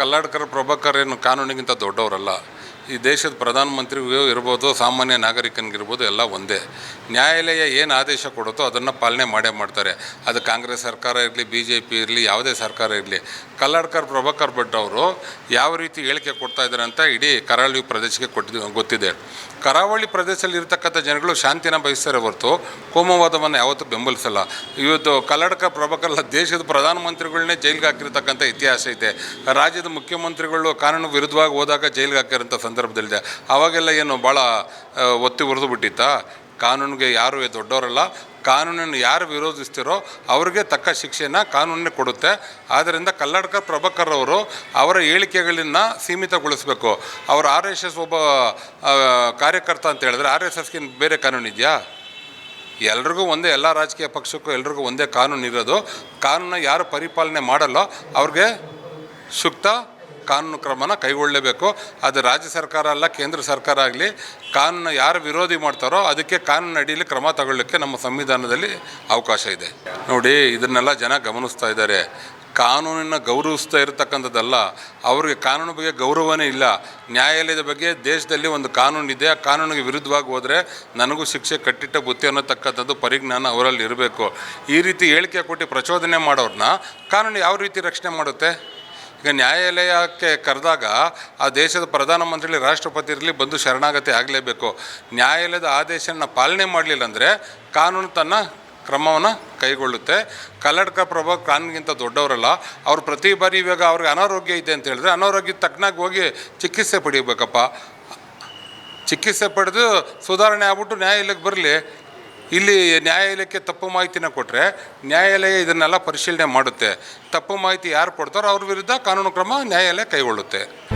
ಕಲ್ಲಾಡ್ಕರ್ ಪ್ರಭಾಕರ್ ಏನು ಕಾನೂನಿಗಿಂತ ದೊಡ್ಡವರಲ್ಲ. ಈ ದೇಶದ ಪ್ರಧಾನಮಂತ್ರಿಗೂ ಇರ್ಬೋದು, ಸಾಮಾನ್ಯ ನಾಗರಿಕನಿಗಿರ್ಬೋದು, ಎಲ್ಲ ಒಂದೇ. ನ್ಯಾಯಾಲಯ ಏನು ಆದೇಶ ಕೊಡುತ್ತೋ ಅದನ್ನು ಪಾಲನೆ ಮಾಡೇ ಮಾಡ್ತಾರೆ. ಅದು ಕಾಂಗ್ರೆಸ್ ಸರ್ಕಾರ ಇರಲಿ ಬಿ ಜೆ ಪಿ ಇರಲಿ, ಯಾವುದೇ ಸರ್ಕಾರ ಇರಲಿ. ಕಲ್ಲಡ್ಕರ್ ಪ್ರಭಾಕರ್ ಭಟ್ ಅವರು ಯಾವ ರೀತಿ ಹೇಳಿಕೆ ಕೊಡ್ತಾ ಇದ್ದಾರೆ ಅಂತ ಇಡೀ ಕರಾವಳಿ ಪ್ರದೇಶಕ್ಕೆ ಕೊಟ್ಟಿದ್ದು ಗೊತ್ತಿದೆ. ಕರಾವಳಿ ಪ್ರದೇಶದಲ್ಲಿ ಇರತಕ್ಕಂಥ ಜನಗಳು ಶಾಂತಿನ ಬಯಸ್ತಾರೆ ಹೊರತು ಕೋಮವಾದವನ್ನು ಯಾವತ್ತೂ ಬೆಂಬಲಿಸಲ್ಲ. ಇವತ್ತು ಕಲ್ಲಡ್ಕ ಪ್ರಭಾಕರ್ ದೇಶದ ಪ್ರಧಾನಮಂತ್ರಿಗಳನ್ನೇ ಜೈಲಿಗೆ ಹಾಕಿರ್ತಕ್ಕಂಥ ಇತಿಹಾಸ ಇದೆ. ರಾಜ್ಯದ ಮುಖ್ಯಮಂತ್ರಿಗಳು ಕಾನೂನು ವಿರುದ್ಧವಾಗಿ ಹೋದಾಗ ಜೈಲಿಗೆ ಹಾಕಿರೋಂಥ ಸಂದರ್ಭದಲ್ಲಿದೆ. ಅವಾಗೆಲ್ಲ ಏನು ಭಾಳ ಒತ್ತಿ ಉರಿದು ಬಿಟ್ಟಿತ್ತಾ? ಕಾನೂನಿಗೆ ಯಾರು ದೊಡ್ಡವರಲ್ಲ, ಕಾನೂನನ್ನು ಯಾರು ವಿರೋಧಿಸ್ತಿರೋ ಅವ್ರಿಗೆ ತಕ್ಕ ಶಿಕ್ಷೆಯನ್ನು ಕಾನೂನೇ ಕೊಡುತ್ತೆ. ಆದ್ದರಿಂದ ಕಲ್ಲಡ್ಕ ಪ್ರಭಾಕರ್ ಅವರು ಅವರ ಹೇಳಿಕೆಗಳನ್ನು ಸೀಮಿತಗೊಳಿಸಬೇಕು. ಅವರು ಆರ್ ಎಸ್ ಎಸ್ ಒಬ್ಬ ಕಾರ್ಯಕರ್ತ ಅಂತ ಹೇಳಿದ್ರೆ ಆರ್ ಎಸ್ ಎಸ್ಗಿಂತ ಬೇರೆ ಕಾನೂನು ಇದೆಯಾ? ಎಲ್ರಿಗೂ ಒಂದೇ, ಎಲ್ಲ ರಾಜಕೀಯ ಪಕ್ಷಕ್ಕೂ ಎಲ್ರಿಗೂ ಒಂದೇ ಕಾನೂನು ಇರೋದು. ಕಾನೂನ ಯಾರು ಪರಿಪಾಲನೆ ಮಾಡಲ್ಲೋ, ಅವ್ರಿಗೆ ಸೂಕ್ತ ಕಾನೂನು ಕ್ರಮನ ಕೈಗೊಳ್ಳಲೇಬೇಕು. ಅದು ರಾಜ್ಯ ಸರ್ಕಾರ ಅಲ್ಲ, ಕೇಂದ್ರ ಸರ್ಕಾರ ಆಗಲಿ. ಕಾನೂನು ಯಾರು ವಿರೋಧಿ ಮಾಡ್ತಾರೋ ಅದಕ್ಕೆ ಕಾನೂನು ಅಡಿಯಲ್ಲಿ ಕ್ರಮ ತಗೊಳ್ಳಿಕ್ಕೆ ನಮ್ಮ ಸಂವಿಧಾನದಲ್ಲಿ ಅವಕಾಶ ಇದೆ. ನೋಡಿ, ಇದನ್ನೆಲ್ಲ ಜನ ಗಮನಿಸ್ತಾ ಇದ್ದಾರೆ. ಕಾನೂನನ್ನು ಗೌರವಿಸ್ತಾ ಇರತಕ್ಕಂಥದ್ದಲ್ಲ. ಅವರಿಗೆ ಕಾನೂನು ಬಗ್ಗೆ ಗೌರವನೇ ಇಲ್ಲ. ನ್ಯಾಯಾಲಯದ ಬಗ್ಗೆ ದೇಶದಲ್ಲಿ ಒಂದು ಕಾನೂನು ಇದೆ. ಆ ಕಾನೂನಿಗೆ ವಿರುದ್ಧವಾಗಿ ಹೋದರೆ ನನಗೂ ಶಿಕ್ಷೆ ಕಟ್ಟಿಟ್ಟ ಬುತ್ತಿ ಅನ್ನೋತಕ್ಕಂಥದ್ದು ಪರಿಜ್ಞಾನ ಅವರಲ್ಲಿ ಇರಬೇಕು. ಈ ರೀತಿ ಹೇಳಿಕೆ ಕೊಟ್ಟು ಪ್ರಚೋದನೆ ಮಾಡೋರನ್ನ ಕಾನೂನು ಯಾವ ರೀತಿ ರಕ್ಷಣೆ ಮಾಡುತ್ತೆ? ಈಗ ನ್ಯಾಯಾಲಯಕ್ಕೆ ಕರೆದಾಗ ಆ ದೇಶದ ಪ್ರಧಾನಮಂತ್ರಿ ರಾಷ್ಟ್ರಪತಿ ಇರಲಿ ಬಂದು ಶರಣಾಗತಿ ಆಗಲೇಬೇಕು. ನ್ಯಾಯಾಲಯದ ಆದೇಶನ ಪಾಲನೆ ಮಾಡಲಿಲ್ಲ ಅಂದರೆ ಕಾನೂನು ತನ್ನ ಕ್ರಮವನ್ನು ಕೈಗೊಳ್ಳುತ್ತೆ. ಕಲ್ಲಡ್ಕ ಪ್ರಭಾವ ಕಾನೂನಿಗಿಂತ ದೊಡ್ಡವರಲ್ಲ, ಅವ್ರು ಪ್ರತಿ ಬಾರಿ ಇವಾಗ ಅವ್ರಿಗೆ ಅನಾರೋಗ್ಯ ಇದೆ ಅಂತ ಹೇಳಿದ್ರೆ ಅನಾರೋಗ್ಯ ತಕ್ಕನಾಗಿ ಹೋಗಿ ಚಿಕಿತ್ಸೆ ಪಡಿಬೇಕಪ್ಪ. ಚಿಕಿತ್ಸೆ ಪಡೆದು ಸುಧಾರಣೆ ಆಗ್ಬಿಟ್ಟು ನ್ಯಾಯಾಲಯಕ್ಕೆ ಬರಲಿ. ಇಲ್ಲಿ ನ್ಯಾಯಾಲಯಕ್ಕೆ ತಪ್ಪು ಮಾಹಿತಿನ ಕೊಟ್ಟರೆ ನ್ಯಾಯಾಲಯ ಇದನ್ನೆಲ್ಲ ಪರಿಶೀಲನೆ ಮಾಡುತ್ತೆ. ತಪ್ಪು ಮಾಹಿತಿ ಯಾರು ಕೊಡ್ತಾರೋ ಅವ್ರ ವಿರುದ್ಧ ಕಾನೂನು ಕ್ರಮ ನ್ಯಾಯಾಲಯ ಕೈಗೊಳ್ಳುತ್ತೆ.